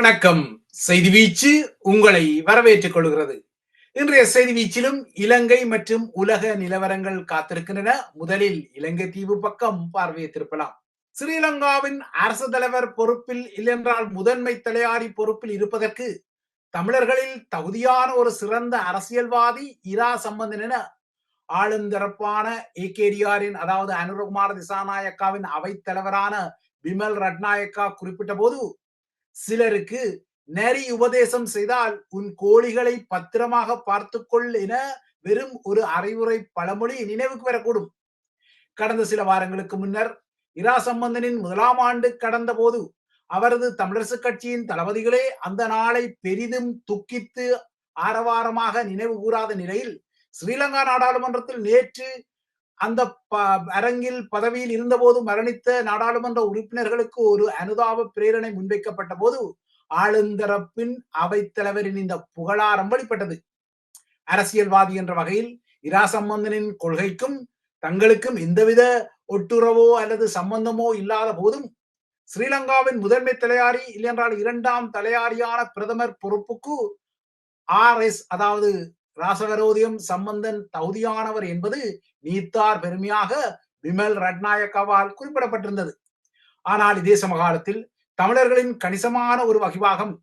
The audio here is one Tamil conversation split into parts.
வணக்கம். செய்தி வீச்சு உங்களை வரவேற்றுக் கொள்கிறது. இன்றைய செய்தி வீச்சிலும் இலங்கை மற்றும் உலக நிலவரங்கள் காத்திருக்கின்றன. முதலில் இலங்கை தீவு பக்கம் பார்வையை ஸ்ரீலங்காவின் அரசு தலைவர் பொறுப்பில் இல்லென்றால் முதன்மை தலையாரி பொறுப்பில் இருப்பதற்கு தமிழர்களில் தகுதியான ஒரு சிறந்த அரசியல்வாதி இரா சம்பந்தன் என ஆளுந்தரப்பான ஏகேடிஆரின் அதாவது அனுரகுமார் திசாநாயக்காவின் அவைத்தலைவரான விமல் ரட்நாயக்கா குறிப்பிட்ட போது சிலருக்கு நரி உபதேசம் செய்தால் உன் கோழிகளை பத்திரமாக பார்த்துக்கொள் என வெறும் ஒரு அறிவுரை பழமொழி நினைவுக்கு வரக்கூடும். கடந்த சில வாரங்களுக்கு முன்னர் இரா சம்பந்தனின் முதலாம் ஆண்டு கடந்த போது அவரது தமிழரசு கட்சியின் தளபதிகளே அந்த நாளை பெரிதும் துக்கித்து ஆரவாரமாக நினைவு கூறாத நிலையில் ஸ்ரீலங்கா நாடாளுமன்றத்தில் நேற்று அந்த அரங்கில் பதவியில் இருந்தபோது மரணித்த நாடாளுமன்ற உறுப்பினர்களுக்கு ஒரு அனுதாப பிரேரணை முன்வைக்கப்பட்ட போது ஆளுந்தரப்பின் அவைத்தலைவரின் இந்த புகழாரம் வெளிப்பட்டது. அரசியல்வாதி என்ற வகையில் இரா சம்பந்தனின் கொள்கைக்கும் தங்களுக்கும் எந்தவித ஒட்டுறவோ அல்லது சம்பந்தமோ இல்லாத போதும் ஸ்ரீலங்காவின் முதன்மை தலையாரி இல்லையென்றால் இரண்டாம் தலையாரியான பிரதமர் பொறுப்புக்கு ஆர் எஸ் அதாவது ராசகரோதியம் சம்பந்தன் தகுதியானவர் என்பது நீத்தார் பெருமையாக விமல் ரட்நாயக்கவால் குறிப்பிடப்பட்டிருந்தது. ஆனால் இதே சமகாலத்தில் தமிழர்களின் கணிசமான ஒரு வகிவாகம்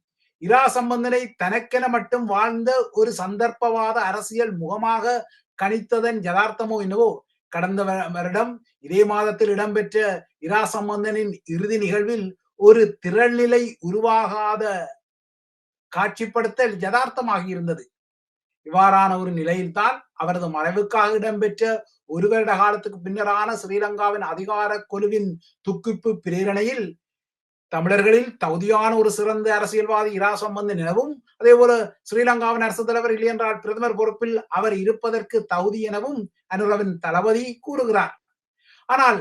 இரா சம்பந்தனை தனக்கென மட்டும் வாழ்ந்த ஒரு சந்தர்ப்பவாத அரசியல் முகமாக கணித்ததன் யதார்த்தமோ என்னவோ கடந்த வருடம் இதே மாதத்தில் இடம்பெற்ற இரா சம்பந்தனின் இறுதி நிகழ்வில் ஒரு திரள்நிலை உருவாகாத காட்சிப்படுத்தல் யதார்த்தமாகி இருந்தது. இவ்வாறான ஒரு நிலையில்தான் அவரது மறைவுக்காக இடம்பெற்ற ஒரு வருட காலத்துக்கு பின்னரான ஸ்ரீலங்காவின் அதிகார குழுவின் துக்கிப்பு பிரேரணையில் தமிழர்களில் தகுதியான ஒரு சிறந்த அரசியல்வாதி இரா சம்பந்தன் எனவும் அதே போல ஸ்ரீலங்காவின் அரசு தலைவர் இல்லையென்றால் பிரதமர் பொறுப்பில் அவர் இருப்பதற்கு தகுதி எனவும் அனுரவின் தளபதி கூறுகிறார். ஆனால்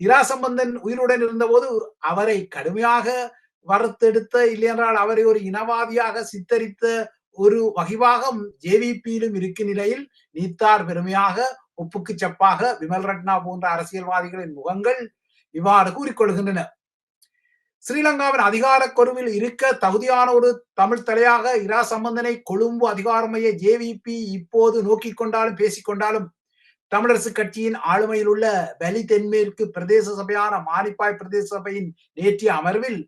இரா சம்பந்தன் உயிருடன் இருந்தபோது அவரை கடுமையாக வறுத்தெடுத்த இல்லையென்றால் அவரை ஒரு இனவாதியாக சித்தரித்த ஒரு வகிவாகம் ஜேவிபியிலும் இருக்கும் நிலையில் நீத்தார் பெருமையாக ஒப்புக்கு சப்பாக விமல் ரட்னா போன்ற அரசியல்வாதிகளின் முகங்கள் இவ்வாறு கூறிக்கொள்கின்றன. ஸ்ரீலங்காவின் அதிகார கொருவில் இருக்க தகுதியான ஒரு தமிழ் தலையாக இரா சம்பந்தனை கொழும்பு அதிகாரமைய ஜேவிபி இப்போது நோக்கி கொண்டாலும் பேசிக்கொண்டாலும் தமிழரசு கட்சியின் ஆளுமையில் உள்ள வலி தென்மேற்கு பிரதேச சபையான மானிப்பாய் பிரதேச சபையின் நேற்றைய அமர்வில்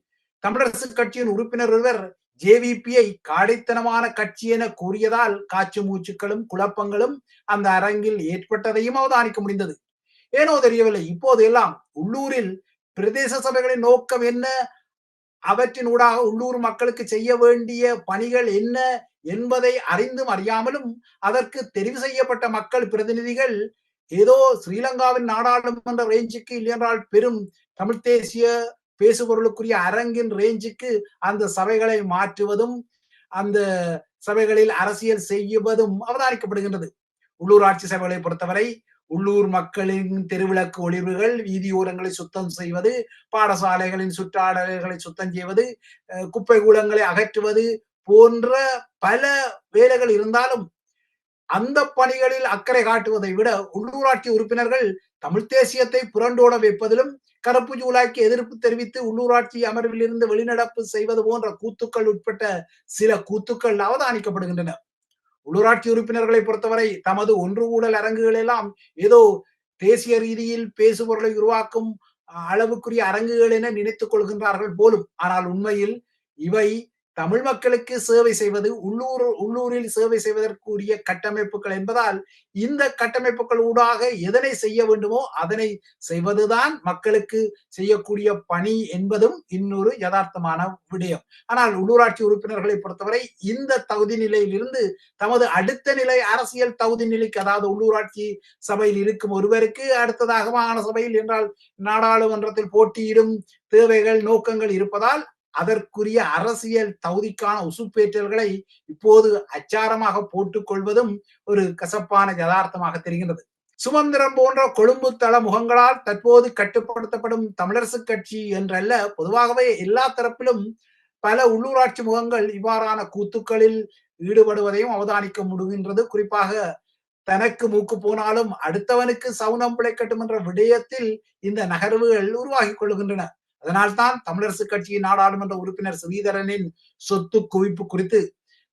தமிழரசு கட்சியின் உறுப்பினர் ஒருவர் ஜேவிபியை காடைத்தனமான கட்சி என கூறியதால் காச்சு மூச்சுக்களும் குழப்பங்களும் அந்த அரங்கில் ஏற்பட்டதையும் அவதானிக்க முடிந்தது. ஏனோ தெரியவில்லை இப்போது எல்லாம் உள்ளூரில் பிரதேச சபைகளின் நோக்கம் என்ன? அவற்றின் ஊடாக உள்ளூர் மக்களுக்கு செய்ய வேண்டிய பணிகள் என்ன என்பதை அறிந்தும் அறியாமலும் அதற்கு தெரிவு செய்யப்பட்ட மக்கள் பிரதிநிதிகள் ஏதோ ஸ்ரீலங்காவின் நாடாளுமன்ற ரேஞ்சுக்கு இல்லையென்றால் பெரும் தமிழ் தேசிய பேசுபொருளுக்குரிய அரங்கின் ரேஞ்சுக்கு அந்த சபைகளை மாற்றுவதும் அந்த சபைகளில் அரசியல் செய்வதும் அவதானிக்கப்படுகின்றது. உள்ளூராட்சி சபைகளை பொறுத்தவரை உள்ளூர் மக்களின் தெருவிளக்கு ஒளிவுகள் வீதியோரங்களை சுத்தம் செய்வது பாடசாலைகளின் சுற்றாடல்களை சுத்தம் செய்வது குப்பை கூலங்களை அகற்றுவது போன்ற பல வேலைகள் இருந்தாலும் அந்த பணிகளில் அக்கறை காட்டுவதை விட உள்ளூராட்சி உறுப்பினர்கள் தமிழ் தேசியத்தை புரண்டோட வைப்பதிலும் கருப்பு ஜூலாய்க்கு எதிர்ப்பு தெரிவித்து உள்ளூராட்சி அமர்வில் இருந்து வெளிநடப்பு செய்வது போன்ற கூத்துக்கள் உட்பட்ட சில கூத்துக்கள் அவதானிக்கப்படுகின்றன. உள்ளூராட்சி உறுப்பினர்களை பொறுத்தவரை தமது ஒன்று ஊழல் அரங்குகள் எல்லாம் ஏதோ தேசிய ரீதியில் பேசுபொருளை உருவாக்கும் அளவுக்குரிய அரங்குகள் என நினைத்துக் கொள்கின்றார்கள் போலும். ஆனால் உண்மையில் இவை தமிழ் மக்களுக்கு சேவை செய்வது உள்ளூர் உள்ளூரில் சேவை செய்வதற்குரிய கட்டமைப்புகள் என்பதால் இந்த கட்டமைப்புகள் ஊடாக எதனை செய்ய வேண்டுமோ அதனை செய்வதுதான் மக்களுக்கு செய்யக்கூடிய பணி என்பதும் இன்னொரு யதார்த்தமான விடயம். ஆனால் உள்ளூராட்சி உறுப்பினர்களை பொறுத்தவரை இந்த தகுதி நிலையிலிருந்து தமது அடுத்த நிலை அரசியல் தகுதி நிலைக்கு அதாவது உள்ளூராட்சி சபையில் இருக்கும் ஒருவருக்கு அடுத்ததாக மாகாண சபையில் என்றால் நாடாளுமன்றத்தில் போட்டியிடும் தேவைகள் நோக்கங்கள் இருப்பதால் அதற்குரிய அரசியல் தகுதிக்கான உசுப்பேற்றல்களை இப்போது அச்சாரமாக போட்டுக் கொள்வதும் ஒரு கசப்பான யதார்த்தமாக தெரிகின்றது. சுமந்திரம் போன்ற கொழும்பு தள முகங்களால் தற்போது கட்டுப்படுத்தப்படும் தமிழரசு கட்சி என்றல்ல பொதுவாகவே எல்லா தரப்பிலும் பல உள்ளூராட்சி முகங்கள் இவ்வாறான கூத்துக்களில் ஈடுபடுவதையும் அவதானிக்க முடிகின்றது. குறிப்பாக தனக்கு மூக்கு போனாலும் அடுத்தவனுக்கு சவுனம் பிழைக்கட்டும் என்ற விடயத்தில் இந்த நகர்வுகள் உருவாகி கொள்கின்றன அதனால்தான் தமிழரசு கட்சியின் நாடாளுமன்ற உறுப்பினர் ஸ்ரீதரனின் சொத்து குவிப்பு குறித்து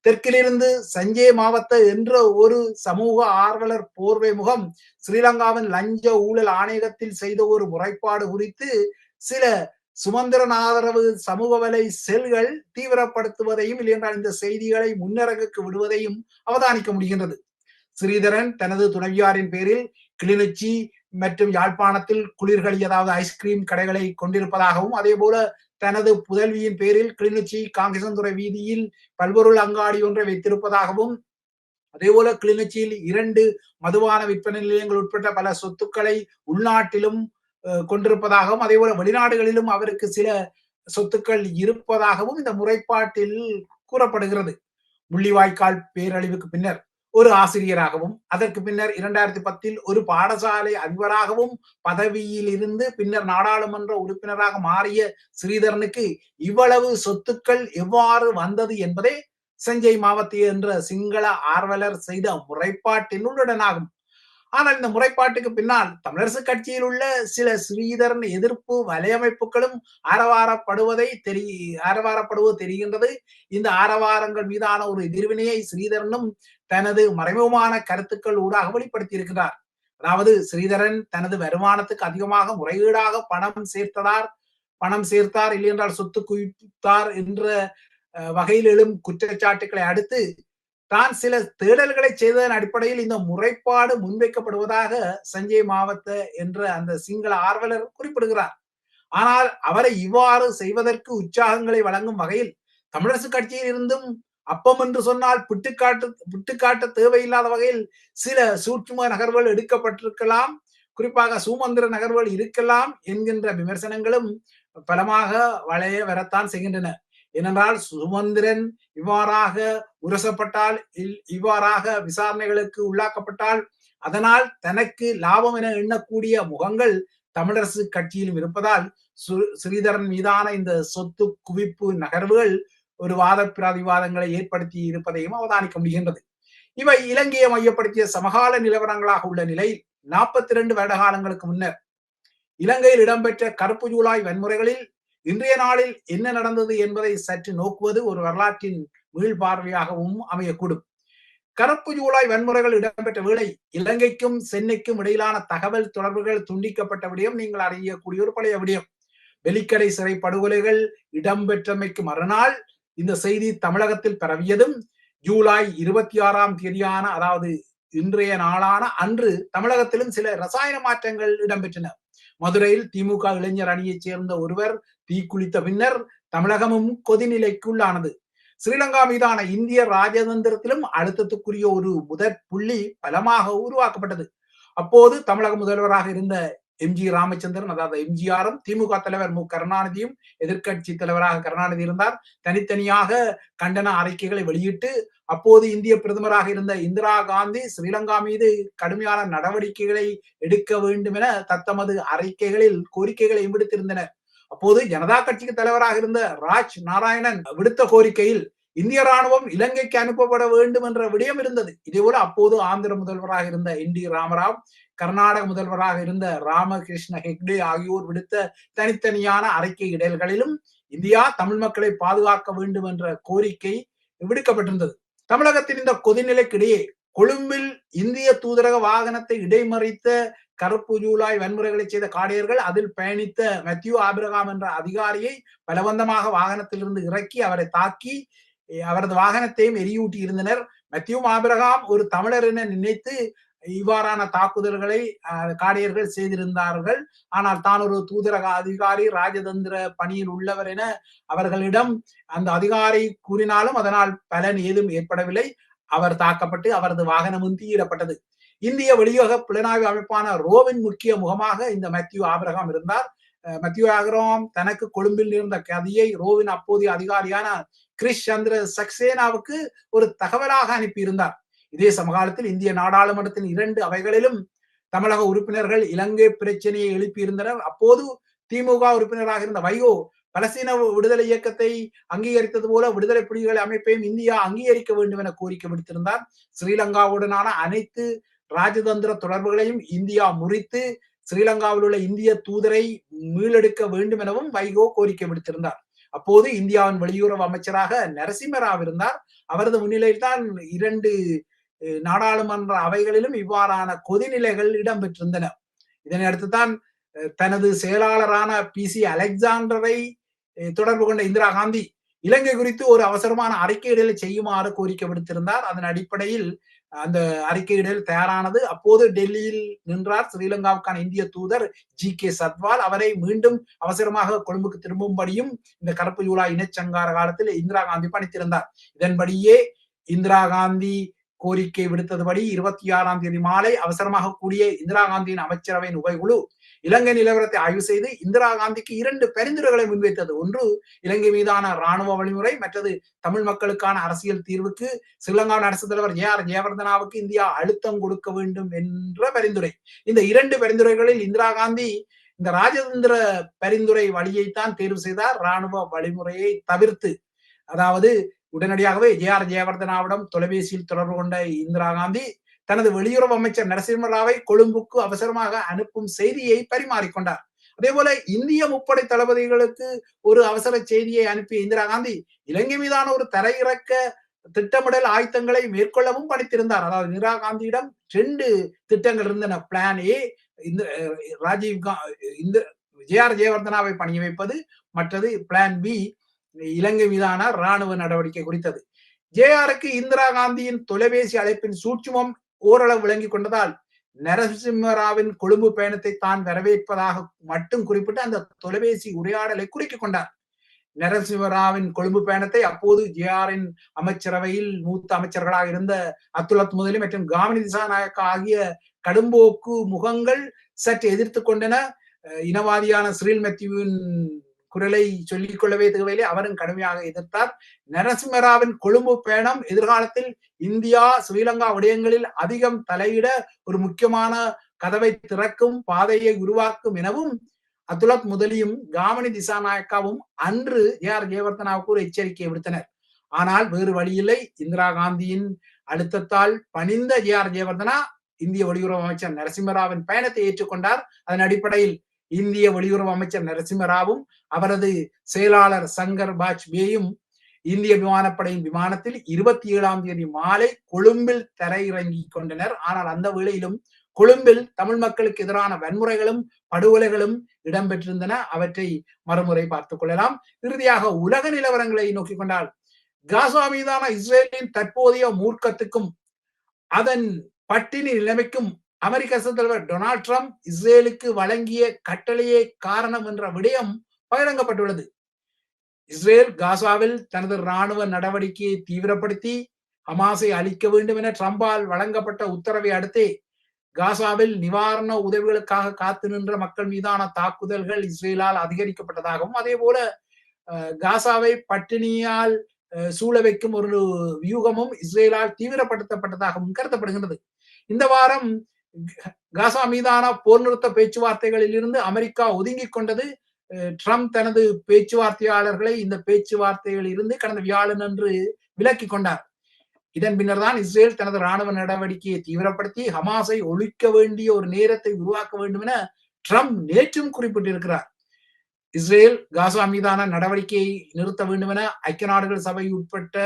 தெற்கிலிருந்து சஞ்சய் மாவட்ட என்ற ஒரு சமூக ஆர்வலர் போர்வை முகம் ஸ்ரீலங்காவின் லஞ்ச ஊழல் ஆணையகத்தில் செய்த ஒரு முறைப்பாடு குறித்து சில சுமந்திரன் ஆதரவு சமூக வலை செல்கள் தீவிரப்படுத்துவதையும் இல்லையென்றால் இந்த செய்திகளை முன்னரங்குக்கு விடுவதையும் அவதானிக்க முடிகின்றது. ஸ்ரீதரன் தனது துணைவியாரின் பேரில் கிளிநொச்சி மற்றும் யாழ்ப்பாணத்தில் குளிர்கள் அதாவது ஐஸ்கிரீம் கடைகளை கொண்டிருப்பதாகவும் அதே போல தனது புதல்வியின் பேரில் கிளிநொச்சி காங்கிரசந்துறை வீதியில் பல்பொருள் அங்காடி ஒன்றை வைத்திருப்பதாகவும் அதே போல கிளிநொச்சியில் இரண்டு மதுபான விற்பனை நிலையங்கள் உட்பட்ட பல சொத்துக்களை உள்நாட்டிலும் கொண்டிருப்பதாகவும் அதே போல வெளிநாடுகளிலும் அவருக்கு சில சொத்துக்கள் இருப்பதாகவும் இந்த முறைப்பாட்டில் கூறப்படுகிறது. முள்ளிவாய்க்கால் பேரழிவுக்கு பின்னர் ஒரு ஆசிரியராகவும் அதற்கு பின்னர் இரண்டாயிரத்தி பத்தில் ஒரு பாடசாலை அதிபராகவும் பதவியில் இருந்து பின்னர் நாடாளுமன்ற உறுப்பினராக மாறிய ஸ்ரீதரனுக்கு இவ்வளவு சொத்துக்கள் எவ்வாறு வந்தது என்பதே செஞ்சை மாவத்தி என்ற சிங்கள ஆர்வலர் செய்த முறைப்பாட்டின் உள்ளடனாகும். ஆனால் இந்த முறைப்பாட்டுக்கு பின்னால் தமிழரசு கட்சியில் உள்ள சில ஸ்ரீதரன் எதிர்ப்பு வலையமைப்புகளும் ஆரவாரப்படுவதை தெரி ஆரவாரப்படுவது தெரிகின்றது. இந்த ஆரவாரங்கள் மீதான ஒரு எதிர்வினையை ஸ்ரீதரனும் தனது மறைமுகமான கருத்துக்கள் ஊடாக வெளிப்படுத்தி இருக்கிறார் அதாவது ஸ்ரீதரன் தனது வருமானத்துக்கு அதிகமாக முறையீடாக பணம் சேர்த்ததார் பணம் சேர்த்தார் இல்லையென்றால் சொத்து குவித்தார் என்ற வகையில் எழும் குற்றச்சாட்டுக்களை அடுத்து தான் சில தேடல்களை செய்ததன் அடிப்படையில் இந்த முறைப்பாடு முன்வைக்கப்படுவதாக சஞ்சய் மாவத்த என்ற அந்த சிங்கள ஆர்வலர் குறிப்பிடுகிறார். ஆனால் அவரை இவ்வாறு செய்வதற்கு உற்சாகங்களை வழங்கும் வகையில் தமிழரசு கட்சியில் இருந்தும் அப்பம் என்று சொன்னால் பிட்டுக்காட்டு பிட்டுக்காட்ட தேவையில்லாத வகையில் சில சூட்சும நகர்வுகள் எடுக்கப்பட்டிருக்கலாம். குறிப்பாக சூமந்திர நகர்வுகள் இருக்கலாம் என்கின்ற விமர்சனங்களும் பலமாக வளைய வரத்தான் செய்கின்றன. ஏனென்றால் சுமந்திரன் இவ்வாறாக உரசப்பட்டால் இவ்வாறாக விசாரணைகளுக்கு உள்ளாக்கப்பட்டால் அதனால் தனக்கு லாபம் என எண்ணக்கூடிய முகங்கள் தமிழரசு கட்சியிலும் இருப்பதால் ஸ்ரீதரன் மீதான இந்த சொத்து குவிப்பு நகர்வுகள் ஒரு வாத பிரதிவாதங்களை ஏற்படுத்தி இருப்பதையும் அவதானிக்க முடிகின்றது. இவை இலங்கையை மையப்படுத்திய சமகால நிலவரங்களாக உள்ள நிலையில் நாற்பத்தி இரண்டு வருட காலங்களுக்கு முன்னர் இலங்கையில் இடம்பெற்ற கருப்பு ஜூலாய் வன்முறைகளில் இன்றைய நாளில் என்ன நடந்தது என்பதை சற்று நோக்குவது ஒரு வரலாற்றின் மீள்பார்வையாகவும் அமையக்கூடும். கருப்பு ஜூலாய் வன்முறைகள் இடம்பெற்ற வேளை இலங்கைக்கும் சென்னைக்கும் இடையிலான தகவல் தொடர்புகள் துண்டிக்கப்பட்ட விடயம் நீங்கள் அறியக்கூடிய ஒரு பழைய விடயம். வெலிக்கடை சிறை படுகொலைகள் இடம்பெற்றமைக்கு மறுநாள் இந்த செய்தி தமிழகத்தில் பரவியதும் ஜூலை இருபத்தி ஆறாம் தேதியான அதாவது இன்றைய நாளான அன்று தமிழகத்திலும் சில ரசாயன மாற்றங்கள் இடம்பெற்றன. மதுரையில் திமுக இளைஞர் அணியைச் சேர்ந்த ஒருவர் தீக்குளித்த பின்னர் தமிழகமும் கொதிநிலைக்குள்ளானது. ஸ்ரீலங்கா மீதான இந்திய ராஜதந்திரத்திலும் அழுத்தத்துக்குரிய ஒரு முதற் புள்ளி பலமாக உருவாக்கப்பட்டது. அப்போது தமிழக முதல்வராக இருந்த எம்ஜி ராமச்சந்திரன் அதாவது எம்ஜிஆரும் திமுக தலைவர் மு. கருணாநிதியும் எதிர்கட்சி தலைவராக கருணாநிதி இருந்தார். தனித்தனியாக கண்டன அறிக்கைகளை வெளியிட்டு அப்போது இந்திய பிரதமராக இருந்த இந்திரா காந்தி ஸ்ரீலங்கா மீது கடுமையான நடவடிக்கைகளை எடுக்க வேண்டும் என தத்தமது அறிக்கைகளில் கோரிக்கைகளை விடுத்திருந்தனர். அப்போது ஜனதா கட்சிக்கு தலைவராக இருந்த ராஜ் நாராயணன் விடுத்த கோரிக்கையில் இந்திய ராணுவம் இலங்கைக்கு அனுப்பப்பட வேண்டும் என்ற விடயம் இருந்தது. இதேபோல அப்போது ஆந்திர முதல்வராக இருந்த என் டி ராமராவ் கர்நாடக முதல்வராக இருந்த ராமகிருஷ்ண ஹெக்டே ஆகியோர் விடுத்த தனித்தனியான அறிக்கை இடல்களிலும் இந்தியா தமிழ் மக்களை பாதுகாக்க வேண்டும் என்ற கோரிக்கை விடுக்கப்பட்டிருந்தது. தமிழகத்தின் இந்த கொதிநிலைக்கிடையே கொழும்பில் இந்திய தூதரக வாகனத்தை இடைமறித்த கருப்பு ஜூலாய் வன்முறைகளை செய்த காடையர்கள் அதில் பயணித்த மெத்யூ ஆபிரகாம் என்ற அதிகாரியை பலவந்தமாக வாகனத்திலிருந்து இறக்கி அவரை தாக்கி அவரது வாகனத்தையும் எரியூட்டி இருந்தனர். மெத்யூ ஆபிரகாம் ஒரு தமிழர் என நினைத்து இவ்வாறான தாக்குதல்களை காடையர்கள் செய்திருந்தார்கள். ஆனால் தான் ஒரு தூதரக அதிகாரி ராஜதந்திர பணியில் உள்ளவர் என அவர்களிடம் அந்த அதிகாரி கூறினாலும் அதனால் பலன் ஏதும் ஏற்படவில்லை. அவர் தாக்கப்பட்டு அவரது வாகனமும் தீயிடப்பட்டது இந்திய வெளியோக புலனாய்வு அமைப்பான ரோவின் முக்கிய முகமாக இந்த மத்தியூ ஆபிரகாம் இருந்தார். அஹ் மத்தியூ ஆபிரகாம் தனக்கு கொழும்பில் இருந்த கதையை ரோவின் அப்போதைய அதிகாரியான கிரிஷ் சந்திர சக்சேனாவுக்கு ஒரு தகவலாக அனுப்பியிருந்தார். இதே சமகாலத்தில் இந்திய நாடாளுமன்றத்தின் இரண்டு அவைகளிலும் தமிழக உறுப்பினர்கள் இலங்கை பிரச்சனையை எழுப்பியிருந்தனர். அப்போது திமுக உறுப்பினராக இருந்த வைகோ பலஸ்தீன விடுதலை இயக்கத்தை அங்கீகரித்தது போல விடுதலை புலிகள் அமைப்பையும் இந்தியா அங்கீகரிக்க வேண்டும் என கோரிக்கை விடுத்திருந்தார். ஸ்ரீலங்காவுடனான அனைத்து ராஜதந்திர தொடர்புகளையும் இந்தியா முறித்து ஸ்ரீலங்காவில் உள்ள இந்திய தூதரை மீளெடுக்க வேண்டும் எனவும் வைகோ கோரிக்கை விடுத்திருந்தார். அப்போது இந்தியாவின் வெளியுறவு அமைச்சராக நரசிம்மராவ் இருந்தார். அவரது முன்னிலையில் தான் இரண்டு நாடாளுமன்ற அவைகளிலும் இவ்வாறான கொதிநிலைகள் இடம்பெற்றிருந்தன. இதனை அடுத்துதான் அஹ், தனது செயலாளரான பி. சி. அலெக்சாண்டரை தொடர்பு கொண்ட இந்திரா காந்தி இலங்கை குறித்து ஒரு அவசரமான அறிக்கையிடலை செய்யுமாறு கோரிக்கை விடுத்திருந்தார் அதன் அடிப்படையில் அந்த அறிக்கையிடல் தயாரானது. அப்போது டெல்லியில் நின்றார் ஸ்ரீலங்காவுக்கான இந்திய தூதர் ஜி கே சத்வால். அவரை மீண்டும் அவசரமாக கொழும்புக்கு திரும்பும்படியும் இந்த கருப்பு யூலா இனச்சங்கார காலத்தில் இந்திரா காந்தி பணித்திருந்தார். இதன்படியே இந்திரா காந்தி கோரிக்கை விடுத்ததுபடி இருபத்தி ஆறாம் தேதி மாலை அவசரமாக கூடிய இந்திரா காந்தியின் அமைச்சரவையின் உபைக்குழு இலங்கை நிலவரத்தை ஆய்வு செய்து இந்திரா காந்திக்கு இரண்டு பரிந்துரைகளை முன்வைத்தது. ஒன்று இலங்கை மீதான ராணுவ வழிமுறை மற்றது தமிழ் மக்களுக்கான அரசியல் தீர்வுக்கு ஸ்ரீலங்காவின் அரசு தலைவர் ஏ ஆர் ஜெயவர்தனாவுக்கு இந்தியா அழுத்தம் கொடுக்க வேண்டும் என்ற பரிந்துரை. இந்த இரண்டு பரிந்துரைகளில் இந்திரா காந்தி இந்த ராஜதந்திர பரிந்துரை வழியைத்தான் தேர்வு செய்தார். ராணுவ வழிமுறையை தவிர்த்து அதாவது உடனடியாகவே ஜே ஆர் ஜெயவர்தனாவிடம் தொலைபேசியில் தொடர்பு கொண்ட இந்திரா காந்தி தனது வெளியுறவு அமைச்சர் நரசிம்மராவை கொழும்புக்கு அவசரமாக அனுப்பும் செய்தியை பரிமாறிக்கொண்டார். அதே போல இந்திய முப்படை தளபதிகளுக்கு ஒரு அவசர செய்தியை அனுப்பிய இந்திரா காந்தி இலங்கை மீதான ஒரு தரையிறக்க திட்டமிடல் ஆயத்தங்களை மேற்கொள்ளவும் படித்திருந்தார் அதாவது இந்திரா காந்தியிடம் ரெண்டு திட்டங்கள் இருந்தன. பிளான் ஏ இந்த அஹ், ராஜீவ் இந்த ஜே ஆர் ஜெயவர்தனாவை பணிய வைப்பது மற்றது பிளான் பி இலங்கை மீதான ராணுவ நடவடிக்கை குறித்தது. ஜேஆருக்கு இந்திரா காந்தியின் தொலைபேசி அழைப்பின் சூட்சுமம் ஓரளவு விளங்கி கொண்டதால் நரசிம்மராவின் கொழும்பு பயணத்தை தான் வரவேற்பதாக மட்டும் குறிப்பிட்டு அந்த தொலைபேசி உரையாடலை குறுக்கிக் கொண்டார். நரசிம்மராவின் கொழும்பு பயணத்தை அப்போது ஜேஆரின் அமைச்சரவையில் மூத்த அமைச்சர்களாக இருந்த அத்துலத் முதலி மற்றும் காமினி திசாநாயக்கா ஆகிய கடும்போக்கு முகங்கள் சற்று எதிர்த்து கொண்டன. அஹ் இனவாதியான ஸ்ரீல் மெத்யூவின் குரலை சொல்லிக் கொள்ளவே தேவையில்லை. அவரும் கடுமையாக எதிர்த்தார். நரசிம்மராவின் கொழும்பு பயணம் எதிர்காலத்தில் இந்தியா ஸ்ரீலங்கா விடயங்களில் அதிகம் தலையிட ஒரு முக்கியமான கதவை திறக்கும் பாதையை உருவாக்கும் எனவும் அதுலத் முதலியும் காமினி திசாநாயக்காவும் அன்று ஏ ஆர் ஜெயவர்தனாவுக்கு ஒரு எச்சரிக்கை விடுத்தனர். ஆனால் வேறு வழியில்லை இந்திரா காந்தியின் அழுத்தத்தால் பணிந்த ஏ ஆர் ஜெயவர்தனா இந்திய வெளியுறவு அமைச்சர் நரசிம்மராவின் பயணத்தை ஏற்றுக்கொண்டார். அதன் அடிப்படையில் இந்திய வெளியுறவு அமைச்சர் நரசிம்மராவும் அவரது செயலாளர் சங்கர் பாஜ்பேயும் இந்திய விமானப்படையின் விமானத்தில் இருபத்தி ஏழாம் தேதி மாலை கொழும்பில் தரையிறங்கி கொண்டனர். ஆனால் அந்த வேளையிலும் கொழும்பில் தமிழ் மக்களுக்கு எதிரான வன்முறைகளும் படுகொலைகளும் இடம்பெற்றிருந்தன. அவற்றை மறுமுறை பார்த்துக் கொள்ளலாம். இறுதியாக உலக நிலவரங்களை நோக்கிக் கொண்டால் காசா மீதான இஸ்ரேலின் தற்போதைய மூர்க்கத்துக்கும் அதன் பட்டினி நிலைமைக்கும் அமெரிக்க தலைவர் டொனால்ட் ட்ரம்ப் இஸ்ரேலுக்கு வழங்கிய கட்டளையே காரணம் என்ற விடயம் பகிரங்கப்பட்டுள்ளது. இஸ்ரேல் காசாவில் தனது ராணுவ நடவடிக்கையை தீவிரப்படுத்தி ஹமாஸை அழிக்க வேண்டும் என ட்ரம்பால் வழங்கப்பட்ட உத்தரவை அடுத்து காசாவில் நிவாரண உதவிகளுக்காக காத்து நின்ற மக்கள் மீதான தாக்குதல்கள் இஸ்ரேலால் அதிகரிக்கப்பட்டதாகவும் அதே போல அஹ், காசாவை பட்டினியால் அஹ், சூழ வைக்கும் ஒரு வியூகமும் இஸ்ரேலால் தீவிரப்படுத்தப்பட்டதாகவும் கருதப்படுகின்றது. இந்த வாரம் காசா மீதான போர் நிறுத்த பேச்சுவார்த்தைகளில் இருந்து அமெரிக்கா ஒதுங்கிக் கொண்டது ட்ரம்ப் தனது பேச்சுவார்த்தையாளர்களை இந்த பேச்சுவார்த்தைகளில் இருந்து கடந்த வியாழன் என்று விலக்கி கொண்டார். இதன் பின்னர் தான் இஸ்ரேல் தனது ராணுவ நடவடிக்கையை தீவிரப்படுத்தி ஹமாஸை ஒழிக்க வேண்டிய ஒரு நேரத்தை உருவாக்க வேண்டும் என ட்ரம்ப் நேற்றும் குறிப்பிட்டிருக்கிறார். இஸ்ரேல் காசா மீதான நடவடிக்கையை நிறுத்த வேண்டும் என ஐக்கிய நாடுகள் சபை உட்பட்ட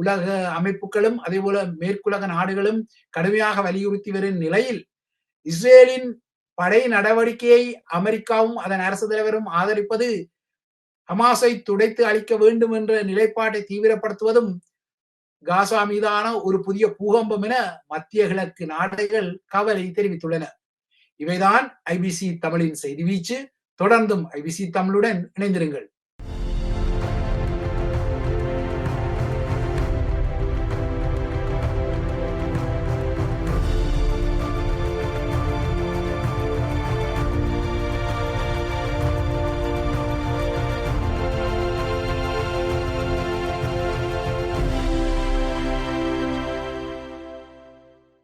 உலக அமைப்புகளும் அதே போல மேற்குலக நாடுகளும் கடுமையாக வலியுறுத்தி வரும் நிலையில் இஸ்ரேலின் படை நடவடிக்கையை அமெரிக்காவும் அதன் அரசு தலைவரும் ஆதரிப்பது ஹமாஸை துடைத்து அளிக்க வேண்டும் என்ற நிலைப்பாட்டை தீவிரப்படுத்துவதும் காசா மீதான ஒரு புதிய பூகம்பம் என மத்திய கிழக்கு நாடுகள் கவலை தெரிவித்துள்ளன. இவைதான் ஐபிசி தமிழின் செய்தி வீச்சு. தொடர்ந்தும் ஐபிசி தமிழுடன் இணைந்திருங்கள்.